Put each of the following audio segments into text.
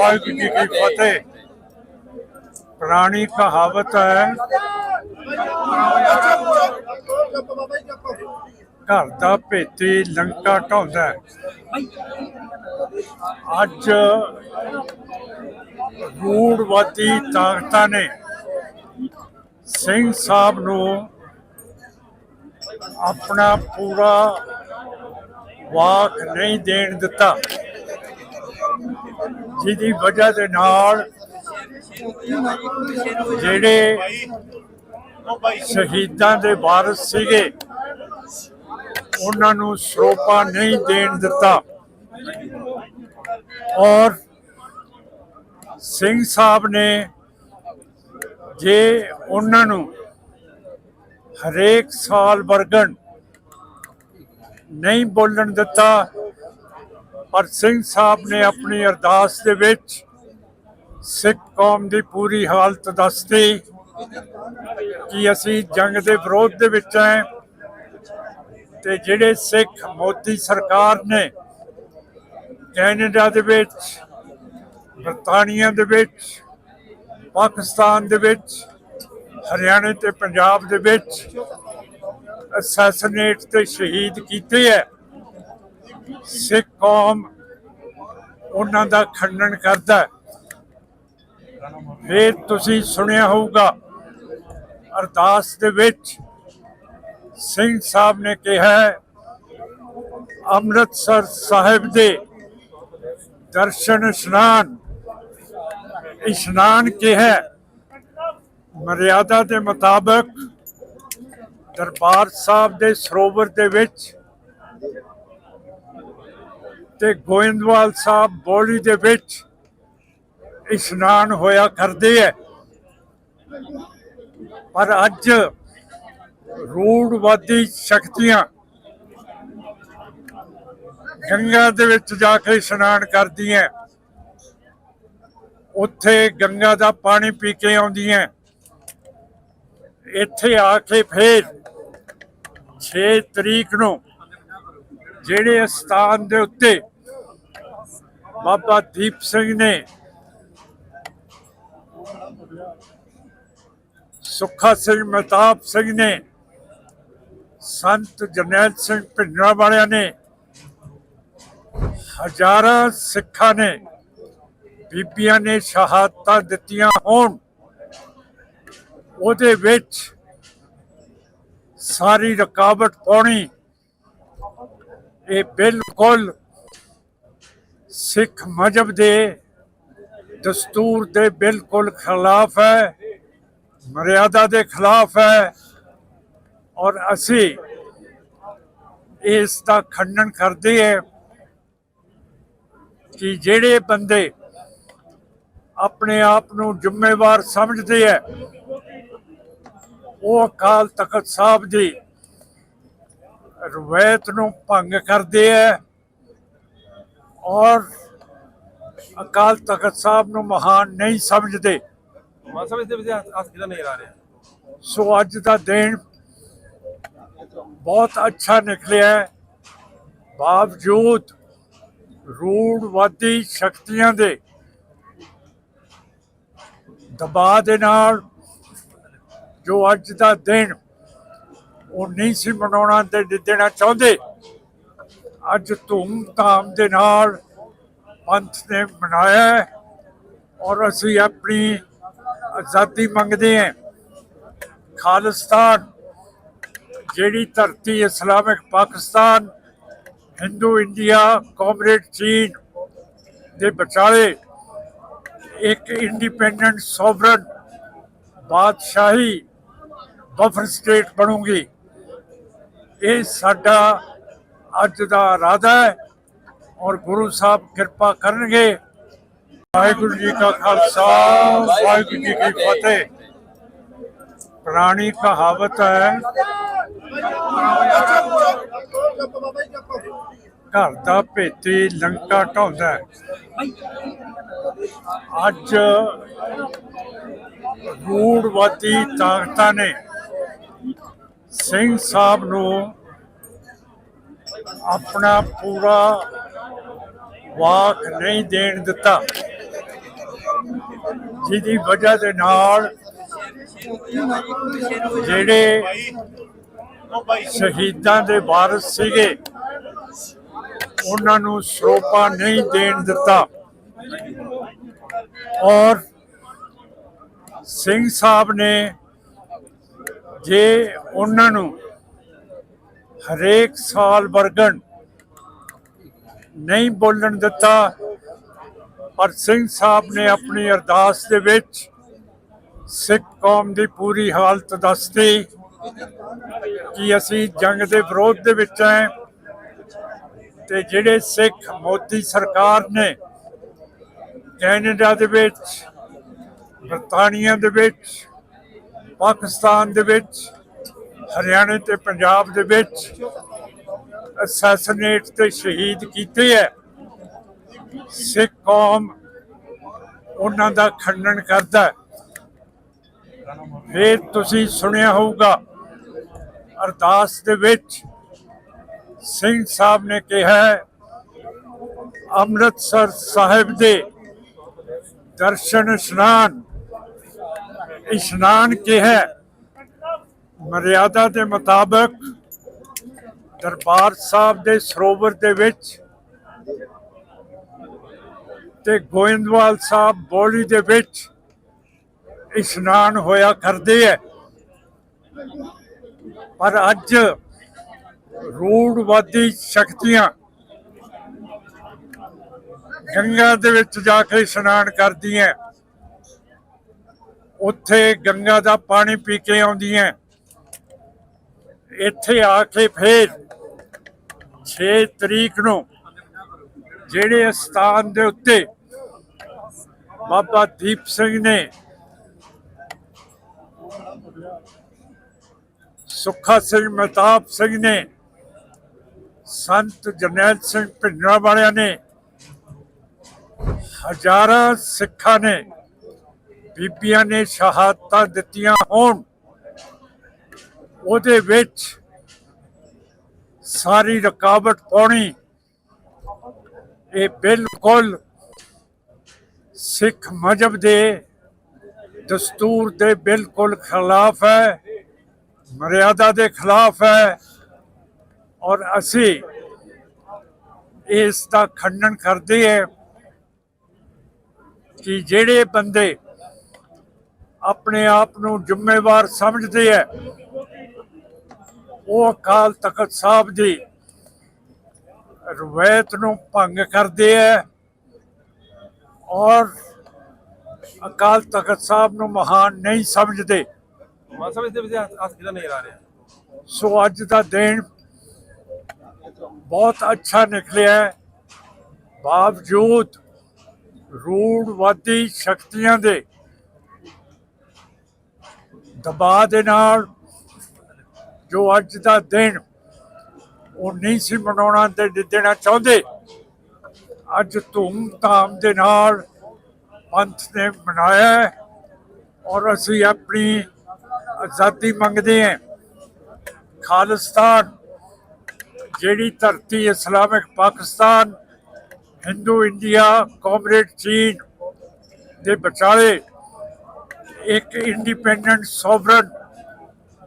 ਵਾਹਿਗੁਰੂ ਜੀ ਕੀ ਫਤਿਹ। ਪੁਰਾਣੀ ਕਹਾਵਤ ਹੈ, ਘਰ ਦਾ ਭੇਤੀ ਲੰਕਾ ਢਾਉਂਦਾ ਅੱਜ ਰੂੜਵਾਦੀ ਤਾਕਤਾਂ ਨੇ ਸਿੰਘ ਸਾਹਿਬ ਨੂੰ ਆਪਣਾ ਪੂਰਾ ਵਾਕ ਨਹੀਂ ਦੇਣ ਦਿੱਤਾ। ਜਿਹਦੀ ਵਜ੍ਹਾ ਦੇ ਨਾਲ ਜਿਹੜੇ ਸ਼ਹੀਦਾਂ ਦੇ ਵਾਰਸ ਸੀਗੇ, ਉਹਨਾਂ ਨੂੰ ਸਰੋਪਾ ਨਹੀਂ ਦੇਣ ਦਿੱਤਾ। ਔਰ ਸਿੰਘ ਸਾਹਿਬ ਨੇ ਜੇ ਉਹਨਾਂ ਨੂੰ ਹਰੇਕ ਸਾਲ ਵਰਗਣ ਨਹੀਂ ਬੋਲਣ ਦਿੱਤਾ ਔਰ ਸਿੰਘ ਸਾਹਿਬ ਨੇ ਆਪਣੀ ਅਰਦਾਸ ਦੇ ਵਿੱਚ ਸਿੱਖ ਕੌਮ ਦੀ ਪੂਰੀ ਹਾਲਤ ਦੱਸਦੀ ਕਿ ਅਸੀਂ ਜੰਗ ਦੇ ਵਿਰੋਧ ਦੇ ਵਿੱਚ ਹੈ ਤੇ ਜਿਹੜੇ ਸਿੱਖ ਮੋਦੀ ਸਰਕਾਰ ਨੇ ਕੈਨੇਡਾ ਦੇ ਵਿੱਚ, ਬਰਤਾਨੀਆ ਦੇ ਵਿੱਚ, ਪਾਕਿਸਤਾਨ ਦੇ ਵਿੱਚ, ਹਰਿਆਣਾ ਤੇ ਪੰਜਾਬ ਦੇ ਵਿੱਚ ਅਸੈਸੀਨੇਟ ਤੇ ਸ਼ਹੀਦ ਕੀਤੇ ਹੈ। ਸਿੱਖ ਕੌਮ ਉਹਨਾਂ ਦਾ ਖੰਡਨ ਕਰਦਾ ਫਿਰ ਤੁਸੀਂ ਸੁਣਿਆ ਹੋਊਗਾ, ਅਰਦਾਸ ਦੇ ਵਿੱਚ ਸਿੰਘ ਸਾਹਿਬ ਨੇ ਕਿਹਾ ਅੰਮ੍ਰਿਤਸਰ ਸਾਹਿਬ ਦੇ ਦਰਸ਼ਨ ਇਸ਼ਨਾਨ ਇਸ਼ਨਾਨ ਕਿਹਾ ਮਰਿਆਦਾ ਦੇ ਮੁਤਾਬਕ ਦਰਬਾਰ ਸਾਹਿਬ ਦੇ ਸਰੋਵਰ ਦੇ ਵਿੱਚ ਤੇ ਗੋਇੰਦਵਾਲ ਸਾਹਿਬ ਬੋਲੀ ਦੇ ਵਿੱਚ ਇਸ਼ਨਾਨ ਹੋਇਆ ਕਰਦੇ ਹੈ ਪਰ ਅੱਜ ਰੂੜਵਾਦੀ ਸ਼ਕਤੀਆਂ ਗੰਗਾ ਦੇ ਵਿੱਚ ਜਾ ਕੇ ਇਸ਼ਨਾਨ ਕਰਦੀਆਂ। ਉੱਥੇ ਗੰਗਾ ਦਾ ਪਾਣੀ ਪੀ ਕੇ ਆਉਂਦੀਆਂ। ਇੱਥੇ ਆ ਕੇ ਫੇਰ 6 ਤਰੀਕ ਨੂੰ ਜਿਹੜੇ ਸਥਾਨ ਦੇ ਉੱਤੇ ਬਾਬਾ ਦੀਪ ਸਿੰਘ ਨੇ ਸੁੱਖਾ ਸਿੰਘ ਮਹਿਤਾਬ ਸਿੰਘ ਨੇ, ਸੰਤ ਜਰਨੈਲ ਸਿੰਘ ਭਿੰਡਰਾ ਵਾਲਿਆਂ ਨੇ, ਹਜ਼ਾਰਾਂ ਸਿੱਖਾਂ ਨੇ, ਬੀਬੀਆਂ ਨੇ ਸ਼ਹਾਦਤਾਂ ਦਿੱਤੀਆਂ ਹੋਣ। ਉਹਦੇ ਵਿੱਚ ਸਾਰੀ ਰੁਕਾਵਟ ਪਾਉਣੀ, ਇਹ ਬਿਲਕੁਲ ਸਿੱਖ ਮਜਬ ਦੇ ਦਸਤੂਰ ਦੇ ਬਿਲਕੁਲ ਖਿਲਾਫ ਹੈ, ਮਰਿਆਦਾ ਦੇ ਖਿਲਾਫ ਹੈ ਔਰ ਅਸੀਂ ਇਸ ਦਾ ਖੰਡਨ ਕਰਦੇ ਹਾਂ ਕਿ ਜਿਹੜੇ ਬੰਦੇ ਆਪਣੇ ਆਪ ਨੂੰ ਜ਼ਿੰਮੇਵਾਰ ਸਮਝਦੇ ਹੈ, ਉਹ ਅਕਾਲ ਤਖਤ ਸਾਹਿਬ ਦੀ ਰਵਾਇਤ ਨੂੰ ਭੰਗ ਕਰਦੇ ਹੈ। ਔਰ ਅਕਾਲ ਤਖਤ ਸਾਹਿਬ ਨੂੰ ਮਹਾਨ ਨਹੀਂ ਸਮਝਦੇ। ਇਸ ਦੇ ਵਿੱਚ ਹੱਥ ਕਿਹਦਾ ਨਜ਼ਰ ਆ ਰਿਹਾ। ਸੋ ਅੱਜ ਦਾ ਦਿਨ ਬਹੁਤ ਅੱਛਾ ਨਿਕਲਿਆ ਹੈ। ਬਾਵਜੂਦ ਰੂੜਵਾਦੀ ਸ਼ਕਤੀਆਂ ਦੇ ਦਬਾਅ ਦੇ ਨਾਲ ਜੋ ਅੱਜ ਦਾ ਦਿਨ ਉਹ ਨਹੀਂ ਸੀ ਮਨਾਉਣਾ ਤੇ ਦੇਣਾ ਚਾਹੁੰਦੇ। ਅੱਜ ਧੂਮ-ਧਾਮ ਦੇ ਨਾਲ ਪੰਥ ਨੇ ਮਨਾਇਆ ਹੈ ਔਰ ਅਸੀਂ ਆਪਣੀ ਆਜ਼ਾਦੀ ਮੰਗਦੇ ਹਾਂ। ਖਾਲਿਸਤਾਨ, ਜਿਹੜੀ ਧਰਤੀ Islamic Pakistan, Hindu India, comrade ਚੀਨ ਦੇ ਵਿਚਾਲੇ ਇੱਕ ਇੰਡੀਪੈਂਡੈਂਟ ਸੋਵਰਨ ਬਾਦਸ਼ਾਹੀ ਬਫਰ ਸਟੇਟ ਬਣੂਗੀ। ਇਹ ਸਾਡਾ ਅੱਜ ਦਾ ਇਰਾਦਾ ਹੈ ਔਰ ਗੁਰੂ ਸਾਹਿਬ ਕਿਰਪਾ ਕਰਨਗੇ। ਵਾਹਿਗੁਰੂ ਜੀ ਕਾ ਖਾਲਸਾ, ਵਾਹਿਗੁਰੂ ਜੀ ਕੀ ਫਤਿਹ। ਪੁਰਾਣੀ ਕਹਾਵਤ ਹੈ, ਘਰ ਦਾ ਭੇਤੀ ਲੰਕਾ ਢਾਉਂਦਾ ਅੱਜ ਰੂੜਵਾਦੀ ਤਾਕਤਾਂ ਨੇ ਸਿੰਘ ਸਾਹਿਬ ਨੂੰ ਆਪਣਾ ਪੂਰਾ ਵਾਕ ਨਹੀਂ ਦੇਣ ਦਿੱਤਾ। ਜਿਹਦੀ ਵਜ੍ਹਾ ਦੇ ਨਾਲ ਜਿਹੜੇ ਸ਼ਹੀਦਾਂ ਦੇ ਵਾਰਸ ਸੀਗੇ, ਉਹਨਾਂ ਨੂੰ ਸਰੋਪਾ ਨਹੀਂ ਦੇਣ ਦਿੱਤਾ। ਔਰ ਸਿੰਘ ਸਾਹਿਬ ਨੇ ਜੇ ਉਹਨਾਂ ਨੂੰ ਹਰੇਕ ਸਾਲ ਵਰਗਣ। ਨਹੀਂ ਬੋਲਣ ਦਿੱਤਾ, ਪਰ ਸਿੰਘ ਸਾਹਿਬ ਨੇ ਆਪਣੀ ਅਰਦਾਸ ਦੇ ਵਿੱਚ ਸਿੱਖ ਕੌਮ ਦੀ ਪੂਰੀ ਹਾਲਤ ਦੱਸਤੀ ਕਿ ਅਸੀਂ ਜੰਗ ਦੇ ਵਿਰੋਧ ਦੇ ਵਿੱਚ ਹੈ ਤੇ ਜਿਹੜੇ ਸਿੱਖ ਮੋਦੀ ਸਰਕਾਰ ਨੇ ਕੈਨੇਡਾ ਦੇ ਵਿੱਚ, ਬਰਤਾਨੀਆ ਦੇ ਵਿੱਚ, ਪਾਕਿਸਤਾਨ ਦੇ ਵਿੱਚ ਹਰਿਆਣੇ ਤੇ ਪੰਜਾਬ ਦੇ ਵਿੱਚ ਅਸੈਸੀਨੇਟ ਤੇ ਸ਼ਹੀਦ ਕੀਤੇ ਹੈ ਸਿੱਖ ਕੌਮ ਉਹਨਾਂ ਦਾ ਖੰਡਨ ਕਰਦਾ ਹੈ ਫਿਰ ਤੁਸੀਂ ਸੁਣਿਆ ਹੋਊਗਾ ਅਰਦਾਸ ਦੇ ਵਿੱਚ ਸਿੰਘ ਸਾਹਿਬ ਨੇ ਕਿਹਾ ਹੈ, ਅੰਮ੍ਰਿਤਸਰ ਸਾਹਿਬ ਦੇ ਦਰਸ਼ਨ ਇਸ਼ਨਾਨ ਇਸ਼ਨਾਨ ਕਿਹਾ ਮਰਿਆਦਾ ਦੇ ਮੁਤਾਬਕ ਦਰਬਾਰ ਸਾਹਿਬ ਦੇ ਸਰੋਵਰ ਦੇ ਵਿੱਚ ਤੇ ਗੋਇੰਦਵਾਲ ਸਾਹਿਬ ਬੋਲੀ ਦੇ ਵਿੱਚ ਇਸ਼ਨਾਨ ਹੋਇਆ ਕਰਦੇ ਹੈ ਪਰ ਅੱਜ ਰੂੜਵਾਦੀ ਸ਼ਕਤੀਆਂ ਗੰਗਾ ਦੇ ਵਿੱਚ ਜਾ ਕੇ ਇਸ਼ਨਾਨ ਕਰਦੀਆਂ ਉੱਥੇ ਗੰਗਾ ਦਾ ਪਾਣੀ ਪੀ ਕੇ ਆਉਂਦੀਆਂ ਇੱਥੇ ਆ ਕੇ ਫੇਰ 6 ਤਰੀਕ ਨੂੰ ਜਿਹੜੇ ਸਥਾਨ ਦੇ ਉੱਤੇ ਬਾਬਾ ਦੀਪ ਸਿੰਘ ਨੇ ਸੁੱਖਾ ਸਿੰਘ ਮਹਿਤਾਬ ਸਿੰਘ ਨੇ, ਸੰਤ ਜਰਨੈਲ ਸਿੰਘ ਭਿੰਡਰਾ ਵਾਲਿਆਂ ਨੇ, ਹਜ਼ਾਰਾਂ ਸਿੱਖਾਂ ਨੇ, ਬੀਬੀਆਂ ਨੇ ਸ਼ਹਾਦਤਾਂ ਦਿੱਤੀਆਂ ਹੋਣ। ਉਹਦੇ ਵਿੱਚ ਸਾਰੀ ਰੁਕਾਵਟ ਪਾਉਣੀ। ਇਹ ਬਿਲਕੁਲ ਸਿੱਖ ਮਜਬ ਦੇ ਦਸਤੂਰ ਦੇ ਬਿਲਕੁਲ ਖਿਲਾਫ ਹੈ, ਮਰਿਆਦਾ ਦੇ ਖਿਲਾਫ ਹੈ ਔਰ ਅਸੀਂ ਇਸ ਦਾ ਖੰਡਨ ਕਰਦੇ ਹਾਂ ਕਿ ਜਿਹੜੇ ਬੰਦੇ ਆਪਣੇ ਆਪ ਨੂੰ ਜ਼ਿੰਮੇਵਾਰ ਸਮਝਦੇ ਹੈ ਉਹ ਅਕਾਲ ਤਖਤ ਸਾਹਿਬ ਦੀ ਰਵਾਇਤ ਨੂੰ ਭੰਗ ਕਰਦੇ ਹੈ ਔਰ ਅਕਾਲ ਤਖਤ ਸਾਹਿਬ ਨੂੰ ਮਹਾਨ ਨਹੀਂ ਸਮਝਦੇ ਮਾਨ ਸਾਹਿਬ ਇਸ ਦੇ ਵਿੱਚ ਇਤਿਹਾਸ ਕਿਹਦਾ ਨਜ਼ਰ ਆ ਰਿਹਾ ਸੋ ਅੱਜ ਦਾ ਦਿਨ ਬਹੁਤ ਅੱਛਾ ਨਿਕਲਿਆ ਹੈ। ਬਾਵਜੂਦ ਰੂੜਵਾਦੀ ਸ਼ਕਤੀਆਂ ਦੇ ਦਬਾਅ ਦੇ ਨਾਲ ਜੋ ਅੱਜ ਦਾ ਦਿਨ ਉਹ ਨਹੀਂ ਸੀ ਮਨਾਉਣਾ ਤੇ ਦੇਣਾ ਚਾਹੁੰਦੇ। ਅੱਜ ਧੂਮ-ਧਾਮ ਦੇ ਨਾਲ ਪੰਥ ਨੇ ਮਨਾਇਆ ਔਰ ਅਸੀਂ ਆਪਣੀ ਆਜ਼ਾਦੀ ਮੰਗਦੇ ਹਾਂ। ਖਾਲਿਸਤਾਨ, ਜਿਹੜੀ ਧਰਤੀ Islamic Pakistan, Hindu India, comrade ਚੀਨ ਦੇ ਵਿਚਾਲੇ ਇੱਕ ਇੰਡੀਪੈਂਡੈਂਟ ਸੋਵਰਨ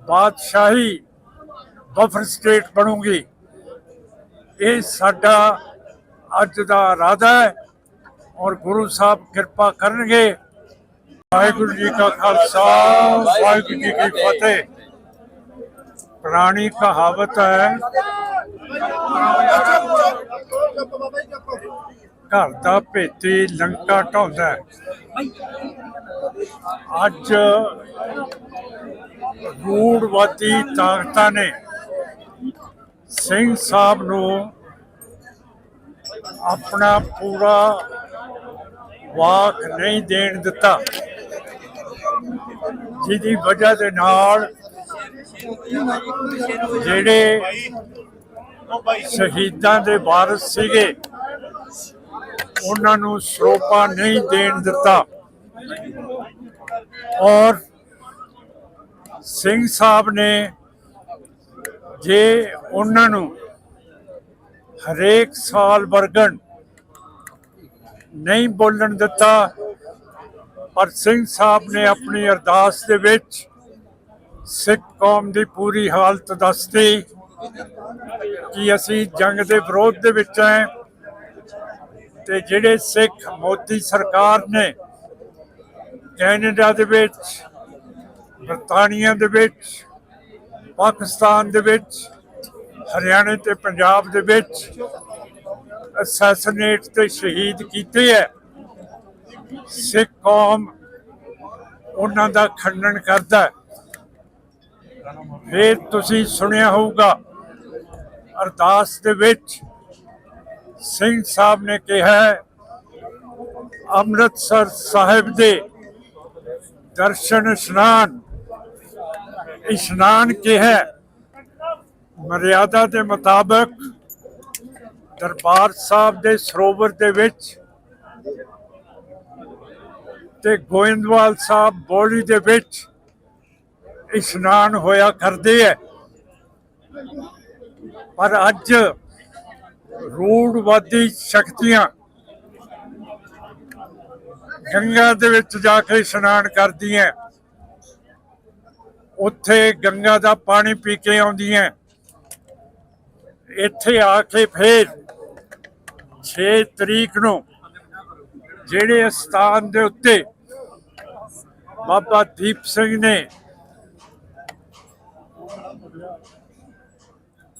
ਬਾਦਸ਼ਾਹੀ ਬਫਰ ਸਟੇਟ ਬਣੂਗੀ। ਇਹ ਸਾਡਾ ਅੱਜ ਦਾ ਇਰਾਦਾ ਹੈ ਔਰ ਗੁਰੂ ਸਾਹਿਬ ਕਿਰਪਾ ਕਰਨਗੇ। ਵਾਹਿਗੁਰੂ ਜੀ ਕਾ ਖਾਲਸਾ, ਵਾਹਿਗੁਰੂ ਜੀ ਕੀ ਫਤਿਹ। ਪੁਰਾਣੀ ਕਹਾਵਤ ਹੈ, ਘਰ ਦਾ ਭੇਤੀ ਲੰਕਾ ਢਾਉਂਦਾ ਅੱਜ ਰੂੜਵਾਦੀ ਤਾਕਤਾਂ ਨੇ ਸਿੰਘ ਸਾਹਿਬ ਨੂੰ ਆਪਣਾ ਪੂਰਾ ਵਾਕ ਨਹੀਂ ਦੇਣ ਦਿੱਤਾ। ਜਿਹਦੀ ਵਜ੍ਹਾ ਦੇ ਨਾਲ ਜਿਹੜੇ ਸ਼ਹੀਦਾਂ ਦੇ ਵਾਰਸ ਸੀਗੇ, ਉਹਨਾਂ ਨੂੰ ਸਰੋਪਾ ਨਹੀਂ ਦੇਣ ਦਿੱਤਾ। ਔਰ ਸਿੰਘ ਸਾਹਿਬ ਨੇ ਜੇ ਉਹਨਾਂ ਨੂੰ ਹਰੇਕ ਸਾਲ ਵਰਗਣ ਨਹੀਂ ਬੋਲਣ ਦਿੱਤਾ, ਪਰ ਸਿੰਘ ਸਾਹਿਬ ਨੇ ਆਪਣੀ ਅਰਦਾਸ ਦੇ ਵਿੱਚ ਸਿੱਖ ਕੌਮ ਦੀ ਪੂਰੀ ਹਾਲਤ ਦੱਸਤੀ ਕਿ ਅਸੀਂ ਜੰਗ ਦੇ ਵਿਰੋਧ ਦੇ ਵਿੱਚ ਹੈ ਤੇ ਜਿਹੜੇ ਸਿੱਖ ਮੋਦੀ ਸਰਕਾਰ ਨੇ ਕੈਨੇਡਾ ਦੇ ਵਿੱਚ, ਬਰਤਾਨੀਆ ਦੇ ਵਿੱਚ ਪਾਕਿਸਤਾਨ ਦੇ ਵਿੱਚ ਹਰਿਆਣੇ ਤੇ ਪੰਜਾਬ ਦੇ ਵਿੱਚ ਅਸੈਸੀਨੇਟ ਤੇ ਸ਼ਹੀਦ ਕੀਤੇ ਹੈ ਸਿੱਖ ਕੌਮ ਉਹਨਾਂ ਦਾ ਖੰਡਨ ਕਰਦਾ ਫਿਰ ਤੁਸੀਂ ਸੁਣਿਆ ਹੋਊਗਾ ਅਰਦਾਸ ਦੇ ਵਿੱਚ ਸਿੰਘ ਸਾਹਿਬ ਨੇ ਕਿਹਾ ਹੈ, ਅੰਮ੍ਰਿਤਸਰ ਸਾਹਿਬ ਦੇ ਦਰਸ਼ਨ ਇਸ਼ਨਾਨ ਇਸ਼ਨਾਨ ਕਿਹਾ ਮਰਿਆਦਾ ਦੇ ਮੁਤਾਬਕ ਦਰਬਾਰ ਸਾਹਿਬ ਦੇ ਸਰੋਵਰ ਦੇ ਵਿੱਚ ਤੇ ਗੋਇੰਦਵਾਲ ਸਾਹਿਬ ਬੋਲੀ ਦੇ ਵਿੱਚ ਇਸ਼ਨਾਨ ਹੋਇਆ ਕਰਦੇ ਹੈ। ਪਰ ਅੱਜ ਰੂੜਵਾਦੀ ਸ਼ਕਤੀਆਂ ਗੰਗਾ ਦੇ ਵਿੱਚ ਜਾ ਕੇ ਇਸ਼ਨਾਨ ਕਰਦੀਆਂ। ਉੱਥੇ ਗੰਗਾ ਦਾ ਪਾਣੀ ਪੀ ਕੇ ਆਉਂਦੀਆਂ। ਇੱਥੇ ਆ ਕੇ ਫੇਰ 6 ਤਰੀਕ ਨੂੰ ਜਿਹੜੇ ਸਥਾਨ ਦੇ ਉੱਤੇ ਬਾਬਾ ਦੀਪ ਸਿੰਘ ਨੇ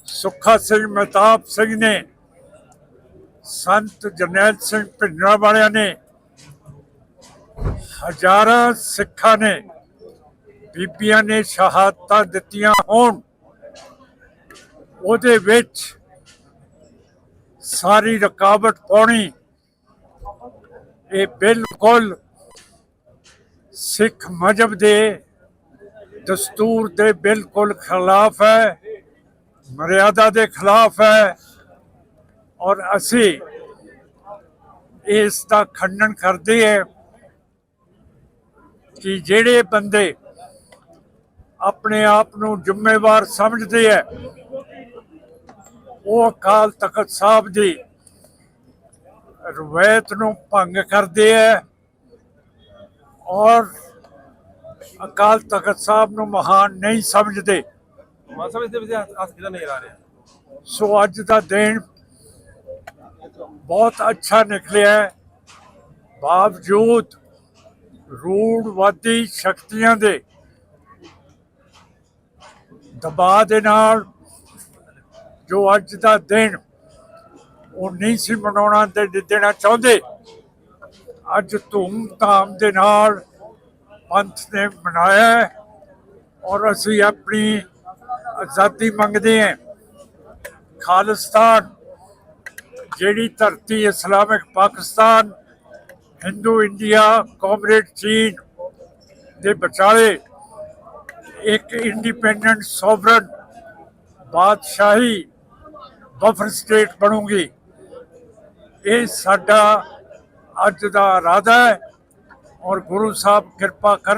ਸੁੱਖਾ ਸਿੰਘ ਮਹਿਤਾਬ ਸਿੰਘ ਨੇ, ਸੰਤ ਜਰਨੈਲ ਸਿੰਘ ਭਿੰਡਰਾਂ ਵਾਲਿਆਂ ਨੇ, ਹਜ਼ਾਰਾਂ ਸਿੱਖਾਂ ਨੇ ਬੀਬੀਆਂ ਨੇ ਸ਼ਹਾਦਤਾਂ ਦਿੱਤੀਆਂ ਹੋਣ, ਉਹਦੇ ਵਿੱਚ ਸਾਰੀ ਰੁਕਾਵਟ ਪਾਉਣੀ, ਇਹ ਬਿਲਕੁਲ ਸਿੱਖ ਮਜਬ ਦੇ ਦਸਤੂਰ ਦੇ ਬਿਲਕੁਲ ਖਿਲਾਫ ਹੈ, ਮਰਿਆਦਾ ਦੇ ਖਿਲਾਫ ਹੈ ਔਰ ਅਸੀਂ ਇਸ ਦਾ ਖੰਡਨ ਕਰਦੇ ਹਾਂ ਕਿ ਜਿਹੜੇ ਬੰਦੇ ਆਪਣੇ ਆਪ ਨੂੰ ਜ਼ਿੰਮੇਵਾਰ ਸਮਝਦੇ ਹੈ ਉਹ ਅਕਾਲ ਤਖਤ ਸਾਹਿਬ ਦੀ ਰਵਾਇਤ ਨੂੰ ਭੰਗ ਕਰਦੇ ਹੈ ਔਰ ਅਕਾਲ ਤਖਤ ਸਾਹਿਬ ਨੂੰ ਮਹਾਨ ਨਹੀਂ ਸਮਝਦੇ। ਮਾਨ ਸਾਹਿਬ ਇਸ ਦੇ ਵਿੱਚ ਇਤਿਹਾਸ ਕਿਹਦਾ ਨਜ਼ਰ ਆ ਰਿਹਾ? ਸੋ ਅੱਜ ਦਾ ਦਿਨ ਬਹੁਤ ਅੱਛਾ ਨਿਕਲਿਆ ਹੈ। ਬਾਵਜੂਦ ਰੂੜਵਾਦੀ ਸ਼ਕਤੀਆਂ ਦੇ ਦਬਾਅ ਦੇ ਨਾਲ ਜੋ ਅੱਜ ਦਾ ਦਿਨ ਉਹ ਨਹੀਂ ਸੀ ਮਨਾਉਣਾ ਤੇ ਦੇਣਾ ਚਾਹੁੰਦੇ, ਅੱਜ ਧੂਮ-ਧਾਮ ਦੇ ਨਾਲ ਪੰਥ ਨੇ ਮਨਾਇਆ ਔਰ ਅਸੀਂ ਆਪਣੀ ਆਜ਼ਾਦੀ ਮੰਗਦੇ ਹਾਂ। ਖਾਲਿਸਤਾਨ, ਜਿਹੜੀ ਧਰਤੀ Islamic Pakistan, Hindu India, comrade ਚੀਨ ਦੇ ਵਿਚਾਲੇ ਇੱਕ ਇੰਡੀਪੈਂਡੈਂਟ ਸੋਵਰਨ ਬਾਦਸ਼ਾਹੀ ਬਫਰ ਸਟੇਟ ਬਣੂਗੀ ਇਹ ਸਾਡਾ ਅੱਜ ਦਾ ਇਰਾਦਾ ਹੈ ਔਰ ਗੁਰੂ ਸਾਹਿਬ ਕਿਰਪਾ ਕਰ